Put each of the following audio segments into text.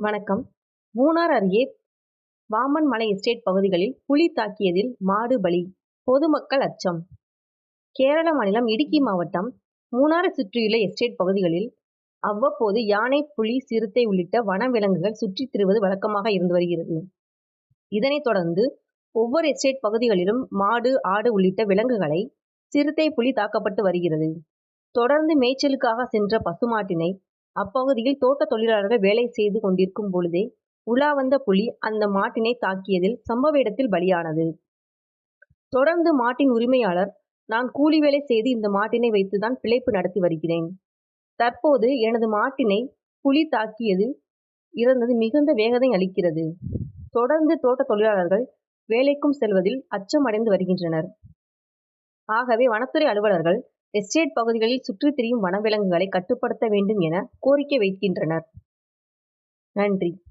வணக்கம். மூணார் அருகே வாமன் மலை எஸ்டேட் பகுதிகளில் புலி தாக்கியதில் மாடு பலி பொதுமக்கள் அச்சம். கேரள மாநிலம் இடுக்கி மாவட்டம் மூணாரை சுற்றியுள்ள எஸ்டேட் பகுதிகளில் அவ்வப்போது யானை புலி சிறுத்தை உள்ளிட்ட வனவிலங்குகள் சுற்றித் திரிவது வழக்கமாக இருந்து வருகிறது. இதனைத் தொடர்ந்து ஒவ்வொரு எஸ்டேட் பகுதிகளிலும் மாடு ஆடு உள்ளிட்ட விலங்குகளை சிறுத்தை புலி தாக்கப்பட்டு வருகிறது. தொடர்ந்து மேய்ச்சலுக்காக சென்ற பசுமாட்டினை அப்பகுதியில் தோட்ட தொழிலாளர்கள் வேலை செய்து கொண்டிருக்கும் பொழுதே உலா வந்த புலி அந்த மாட்டினை தாக்கியதில் சம்பவ இடத்தில் பலியானது. தொடர்ந்து மாட்டின் உரிமையாளர் நான் கூலி வேலை செய்து இந்த மாட்டினை வைத்துதான் பிழைப்பு நடத்தி வருகிறேன். தற்போது எனது மாட்டினை புலி தாக்கியது இறந்தது மிகுந்த வேகத்தை அளிக்கிறது. தொடர்ந்து தோட்ட தொழிலாளர்கள் வேலைக்கும் செல்வதில் அச்சம் அடைந்து வருகின்றனர். ஆகவே வனத்துறை அலுவலர்கள் எஸ்டேட் பகுதிகளில் சுற்றித் திரியும் வனவிலங்குகளை கட்டுப்படுத்த வேண்டும் என கோரிக்கை வைக்கின்றனர். நன்றி.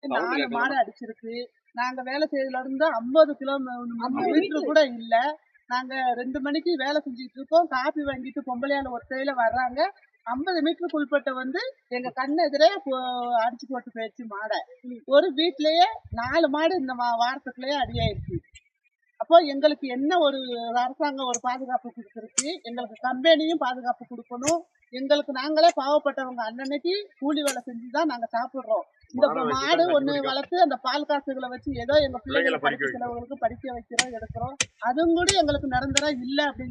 நாலு மாடு அடிச்சிருக்கு. நாங்க வேலை செய்யறதுல இருந்து ஐம்பது கிலோமீட்டர் கூட இல்ல. நாங்க ரெண்டு மணிக்கு வேலை செஞ்சுட்டு இருக்கோம். காப்பி வாங்கிட்டு பொம்பளையால ஒத்தையில வர்றாங்க. ஐம்பது மீட்டருக்கு உள்பட்ட வந்து எங்க கண்ணு எதிரே போ- அடிச்சு போட்டு போயிடுச்சு மாடை. ஒரு வீட்லயே நாலு மாடு இந்த வாரத்துக்குள்ளேயே அடியாயிருச்சு அப்போ எங்களுக்கு என்ன ஒரு அரசாங்கம் ஒரு பாதுகாப்பு கொடுத்துருக்கு? எங்களுக்கு கம்பெனியும் பாதுகாப்பு கொடுக்கணும். எங்களுக்கு நாங்களே பாவப்பட்டவங்க அன்னன்னைக்கு கூலி வேலை செஞ்சு தான் நாங்க சாப்பிடுறோம். இந்த மாடு ஒண்ணு வளர்த்து அந்த பால் காசுகளை வச்சு ஏதோ எங்க பிள்ளைங்களை படிக்க சிலவங்களுக்கு படிக்க வைக்கிறோம் எடுக்கிறோம். அதுவும் கூட எங்களுக்கு நிரந்தரம் இல்ல அப்படின்னு